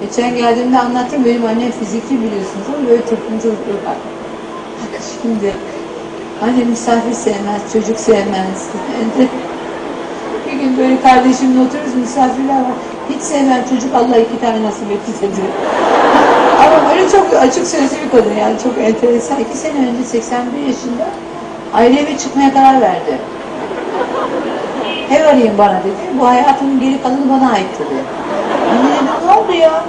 Geçen geldiğimde anlattım. Benim annem fizikçi biliyorsunuz ama böyle tırpıncılıklı var. Bak şimdi annem misafir sevmez, çocuk sevmez. bir gün böyle kardeşimle otururuz misafirler var. Hiç sevmem çocuk Allah iki tane nasip ettiyse diyor. Ama böyle çok açık sözlü bir kadın yani çok enteresan. İki sene önce 81 yaşında aile eve çıkmaya karar verdi. Ev arayın bana dedi. Bu hayatımın geri kalanı bana ait dedi. Anne dedim oldu ya?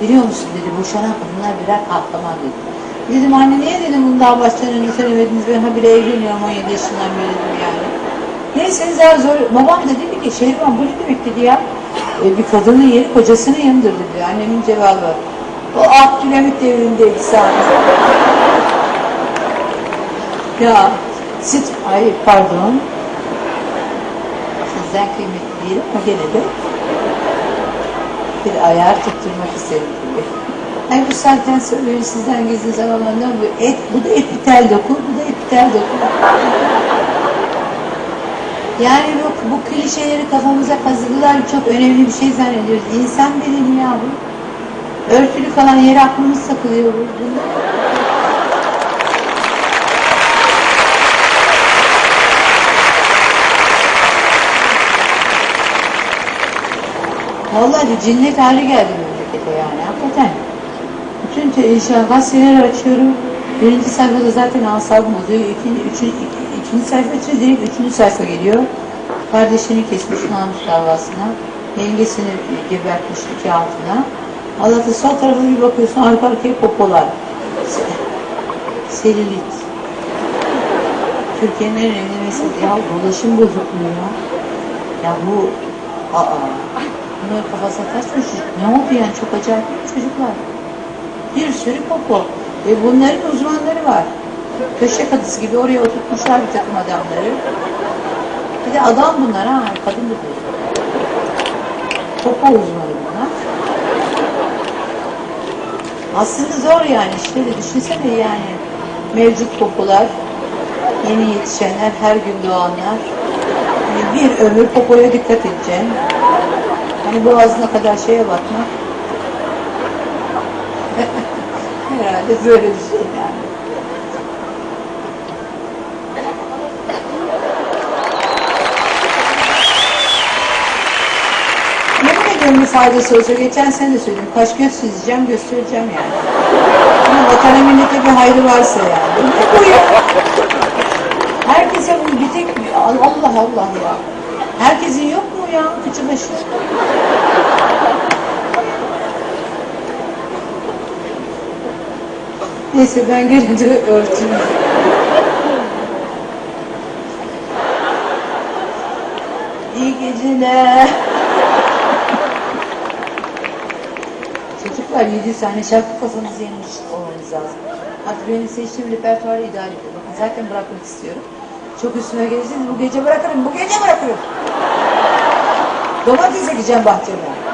Biliyor musun dedi boşanan kadınlar birer kahraman dedi. Dedim anne niye dedim bunu daha baştan önce söylemediniz ben habire evleniyorum 17 yaşından beri dedim yani. Neyse zar zor. Babam da dedi ki Şehriban bu ne demek dedi ya. E, bir kadının yeri kocasının yanıdır dedi. Annemin cevabı. O Abdülhamit devrindeydi sadece. ya sit ay pardon. Sizden kıymetli değilim ama gene de bir ayar tutturmak istedim gibi. Ay bu saatten sonra sizden gizli zamanlar ne oluyor? Et, bu da epitel doku, bu da epitel doku. Yani bu, bu klişeleri kafamıza kazıdılar çok önemli bir şey zannediyoruz. İnsan bedeni ya bu. Örtülü kalan yere aklımız sakılıyor burada. Vallahi cinnet hali geldi memlekete yani hakikaten. Bütün te- şey, gazeteler açıyorum. Birinci sayfada zaten asabım oluyor. İkinci, üçüncü, ikinci sayfa için direkt üçüncü sayfa geliyor. Kardeşini kesmiş namus davasına. Yengesini gebertmiş iki altına. Allah'ta sol tarafına bir bakıyorsun arka arkaya popolar. Se- Selilit. Türkiye'nin en önemli meselesi. Ya dolaşım bozukluğu ya. Ya bu aa bunları kafasına ters düşmüş. Ne oldu yani çok acayip değil çocuklar? Bir sürü popo. Ve bunların uzmanları var. Köşe kadısı gibi oraya oturtmuşlar bir takım adamları. Bir de adam bunlar ha, kadın da değil. Popo uzmanı bunlar. Aslında zor yani işte de düşünsene yani. Mevcut popolar, yeni yetişenler, her gün doğanlar. Yani bir ömür popoya dikkat edeceksin. Hani boğazına kadar şeye bakmak. Herhalde böyle bir şey yani. Bir faydası olsa geçen sene de söyledim. Kaş göz çizeceğim, göstereceğim yani. Ama vatana millete bir hayrı varsa yani. Herkese bu bir tek Allah Allah ya. Herkesin yok mu ya kıçı başı? Neyse ben gene de örteyim. İyi geceler. Çocuklar 700 tane şarkı kafanızı yemiş olmanız lazım. Artık benim seçtiğim repertuarı idare edin. Bakın zaten bırakmak istiyorum. Çok üstüme gelirseniz bu gece bırakırım, bu gece bırakırım. Domates ekeceğim bahçeme.